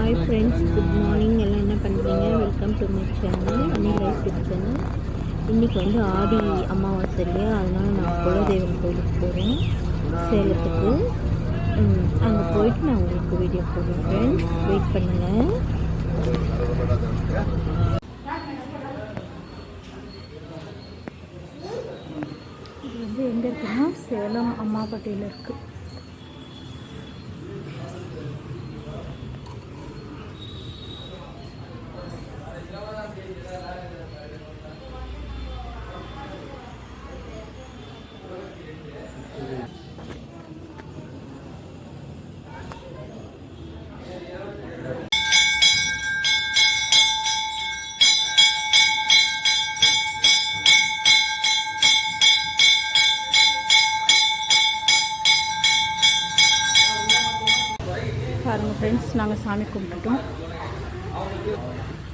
Hi friends good morning எல்லாம் என்ன பண்ணுறீங்க welcome to my channel life channel இன்றைக்கி வந்து ஆடி அமாவாசை இல்லையா? அதனால் நான் குலதெய்வம் கோயிலுக்கு போகிறேன் சேலத்துக்கு. அங்கே போயிட்டு நான் உங்களுக்கு வீடியோ போடுறேன் ஃப்ரெண்ட்ஸ் வெயிட் பண்ணுங்கள் இது வந்து எங்கே இருக்குன்னா சேலம் அம்மாப்பட்டியில் இருக்குது பாருங்கள் ஃப்ரெண்ட்ஸ் நாங்கள் சாமி கும்பிட்டுட்டோம்.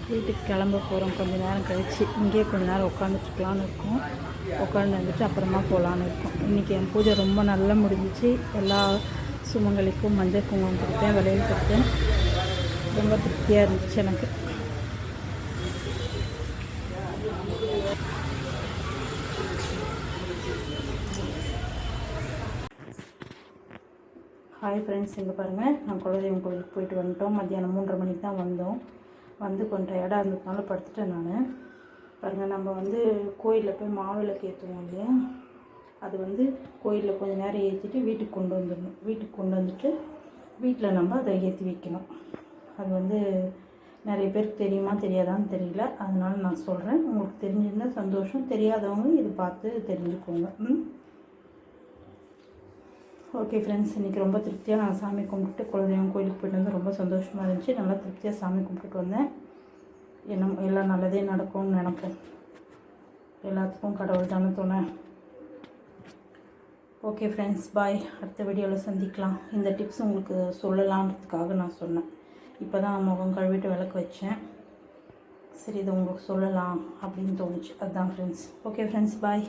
வீட்டுக்கு கிளம்ப போகிறோம் கொஞ்ச நேரம் கழிச்சு இங்கேயே கொஞ்ச நேரம் உட்காந்துட்டுக்கலான்னு இருக்கோம். உட்காந்து வந்துட்டு அப்புறமா போகலான்னு இருக்கோம். இன்றைக்கி என் பூஜை ரொம்ப நல்லா முடிஞ்சிச்சு. எல்லா சுமங்களுக்கும் மஞ்சள் குங்குமம் கொடுத்தேன் விளையல் கொடுத்தேன். ரொம்ப திருப்தியாக இருந்துச்சு எனக்கு. ஹாய் ஃப்ரெண்ட்ஸ் இங்கே பாருங்கள் நான் குலதெய்வம் கோயிலுக்கு போயிட்டு வந்துட்டோம். மத்தியானம் மூன்றரை மணிக்கு தான் வந்தோம். வந்து கொஞ்சம் இடம் இருந்ததுனால படுத்துட்டேன் நான். பாருங்கள் நம்ம வந்து கோயிலில் போய் மாவிளக்கு ஏற்றுவோம் இல்லையா? அது வந்து கோயிலில் கொஞ்சம் நேரம் ஏற்றிட்டு வீட்டுக்கு கொண்டு வந்துடணும். வீட்டுக்கு கொண்டு வந்துட்டு வீட்டில் நம்ம அதை ஏற்றி வைக்கணும். அது வந்து நிறைய பேருக்கு தெரியுமா தெரியாதான்னு தெரியல. அதனால நான் சொல்கிறேன் உங்களுக்கு தெரிஞ்சிருந்தால் சந்தோஷம். தெரியாதவங்க இது பார்த்து தெரிஞ்சுக்கோங்க. ம்? ஓகே ஃப்ரெண்ட்ஸ் இன்றைக்கி ரொம்ப திருப்தியாக நான் சாமி கும்பிட்டு குலதெய்வம் கோயிலுக்கு போயிட்டு வந்து ரொம்ப சந்தோஷமாக இருந்துச்சு. நல்லா திருப்தியாக சாமி கும்பிட்டுட்டு வந்தேன். என்ன எல்லாம் நல்லதே நடக்கும்னு நினைப்போம். எல்லாத்துக்கும் கடவுள் தானே தோணை. ஓகே ஃப்ரெண்ட்ஸ் பாய் அடுத்த வீடியோவில் சந்திக்கலாம். இந்த டிப்ஸ் உங்களுக்கு சொல்லலான்றதுக்காக நான் சொன்னேன். இப்போ தான் முகம் கழுவிட்டு விளக்கு வச்சேன். சரி இதை உங்களுக்கு சொல்லலாம் அப்படின்னு தோணுச்சு. அதுதான் ஃப்ரெண்ட்ஸ் ஓகே ஃப்ரெண்ட்ஸ் பாய்